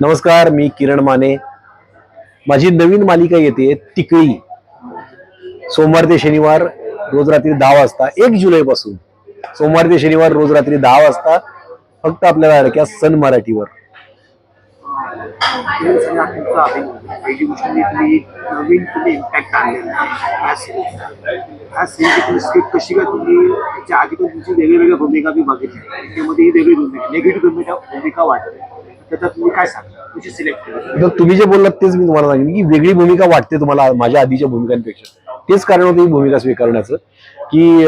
नमस्कार मी किरण माने. माझी नवीन मालिका येते तिकळी सोमवार ते शनिवार रोज रात्री दहा वाजता एक जुलै पासून. सोमवार ते शनिवार रोज रात्री दहा वाजता फक्त आपल्याला अडक्या सन मराठीवर. भूमिका मी बघितली त्यामध्ये ही वेगळी भूमिका भूमिका वाटते. त्याच्यात तुम्ही काय सांगता तुझी सिलेक्ट केली. तर तुम्ही जे बोललात तेच मी तुम्हाला सांगितलं की वेगळी भूमिका वाटते तुम्हाला माझ्या आधीच्या भूमिकांपेक्षा. तेच कारण होतं ही भूमिका स्वीकारण्याचं. की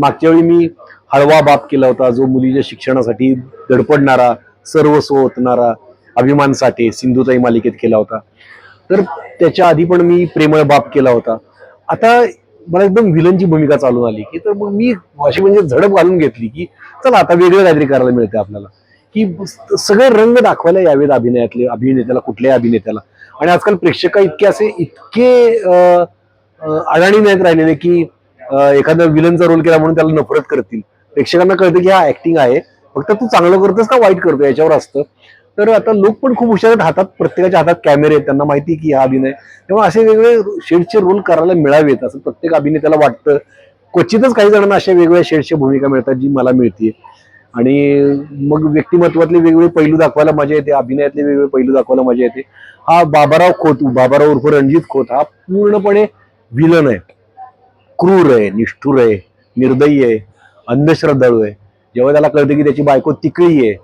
मागच्या वेळी मी हळवा बाप केला होता जो मुलीच्या शिक्षणासाठी धडपडणारा सर्वस्व ओतणारा अभिमान साठे सिंधुताई मालिकेत केला होता. तर त्याच्या आधी पण मी प्रेमळ बाप केला होता. आता मला एकदम विलनची भूमिका चालून आली की तर मग मी अशी म्हणजे झडप घालून घेतली की चला आता वेगळं काहीतरी करायला मिळते आपल्याला. की सगळे रंग दाखवायला यावेत अभिनयातले अभिनेत्याला कुठल्याही अभिनेत्याला. आणि आजकाल प्रेक्षक इतके असे इतके अडाणी नाहीत राहिलेले की एखाद्या एखादा विलनचा रोल केला म्हणून त्याला नफरत करतील. प्रेक्षकांना कळतं की हा ऍक्टिंग आहे. फक्त तू चांगलं करतोस का वाईट करतो याच्यावर असतं. तर आता लोक पण खूप हुशार आहेत. हातात प्रत्येकाच्या हातात कॅमेरे आहेत. त्यांना माहिती आहे की हा अभिनय तेव्हा असे वेगळे शेडचे रोल करायला मिळावेत. असं प्रत्येक अभिनेत्याला वाटतं. क्वचितच काही जणांना अशा वेगवेगळ्या शेडच्या भूमिका मिळतात जी मला मिळते आणि मग व्यक्तिमत्वातले वेगवेगळे पैलू दाखवायला मजा येते अभिनयातले वेगवेगळे पैलू दाखवायला मजा येते. हा बाबाराव खोत बाबाराव उर्फ रणजित खोत हा पूर्णपणे विलन आहे. क्रूर आहे निष्ठुर आहे निर्दयी आहे अंधश्रद्धाळू आहे. जेव्हा त्याला कळतं की त्याची बायको तिकळी आहे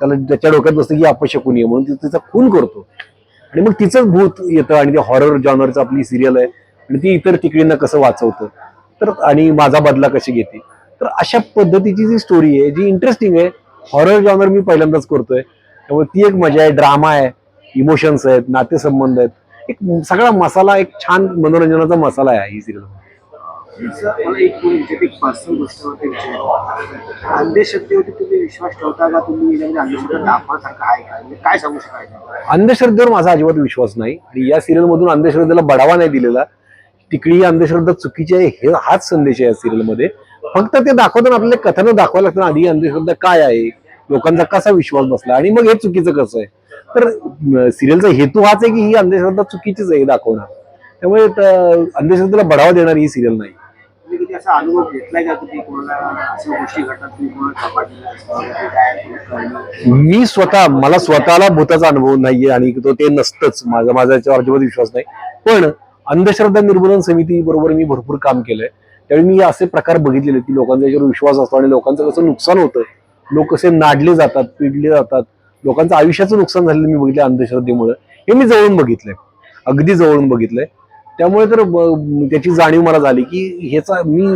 त्याला त्याच्या डोक्यात बसतं की अपशकुनी आहे म्हणून ती तिचा खून करतो. आणि मग तिचंच भूत येतं आणि ते हॉरर जॉनरचं आपली सिरियल आहे. आणि ती इतर तिकडींना कसं वाचवतं. तर आणि माझा बदला कशी घेते? तर अशा पद्धतीची जी स्टोरी आहे जी इंटरेस्टिंग आहे हॉरर जॉनर मी पहिल्यांदाच करतोय. त्यामुळे ती एक मजा आहे ड्रामा आहे इमोशन्स आहेत नातेसंबंध आहेत. एक सगळा मसाला एक छान मनोरंजनाचा मसाला आहे ही सिरियल मला एक कोण विचारते एक पर्सनल गोष्ट होते विचारायची अंधश्रद्धेवरती तुम्ही विश्वास ठेवता का? तुम्ही याच्यामध्ये अंधश्रद्धा दाखवण्यासारखं आहे का? म्हणजे काय सांगू शकायचं अंधश्रद्धेवर माझा अजिबात विश्वास नाही. आणि या सिरियल मधून अंधश्रद्धेला बढावा नाही दिलेला. तिकडे अंधश्रद्धा चुकीची आहे हे हाच संदेश आहे या सिरियलमध्ये. फक्त ते दाखवताना आपल्याला कथानं दाखवायला लागतं आधी अंधश्रद्धा काय आहे? लोकांचा कसा विश्वास बसला? आणि मग हे चुकीचं कसं आहे? तर सिरियलचा हेतू हाच आहे की ही अंधश्रद्धा चुकीचीच आहे हे दाखवणं. त्यामुळे अंधश्रद्धेला बढावा देणारी ही सिरियल नाही. असा अनुभव घेतलाय का तुम्ही कोणाला गोष्टी घडतात मी स्वतः मला स्वतःला भूताचा अनुभव नाहीये आणि तो ते नसतंच. माझा माझा याच्यावर अजिबात विश्वास नाही. पण अंधश्रद्धा निर्मूलन समिती बरोबर मी भरपूर काम केलंय. त्यावेळी मी असे प्रकार बघितलेले की लोकांचा याच्यावर विश्वास असतो आणि लोकांचं कसं नुकसान होतं लोक कसे नाडले जातात पिडले जातात. लोकांचं आयुष्याचं नुकसान झालेलं मी बघितलं अंधश्रद्धेमुळे. हे मी जवळून बघितलंय. अगदी जवळून बघितलंय. त्यामुळे तर त्याची जाणीव मला झाली की ह्याचा मी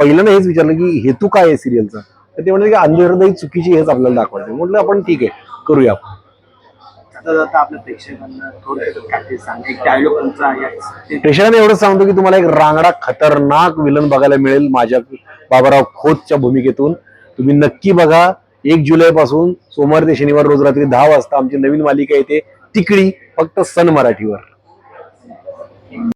पहिल्यांदा हेच विचारलं की हेतू काय आहे सिरियलचा तर ते म्हणले की अंधश्रद्धा ही चुकीची हेच आपल्याला दाखवायचं म्हटलं आपण ठीक आहे करूया आपण. जाता जाता आपल्या प्रेक्षकांना थोडं काहीतरी सांगा. एक डायलॉग तुमचा प्रेक्षकांना एवढं सांगतो की तुम्हाला एक रांगडा खतरनाक विलन बघायला मिळेल माझ्या बाबाराव खोतच्या भूमिकेतून. तुम्ही नक्की बघा. एक जुलै पासून सोमवार ते शनिवार रोज रात्री दहा वाजता आमची नवीन मालिका येते. तिकडी फक्त सन मराठीवर.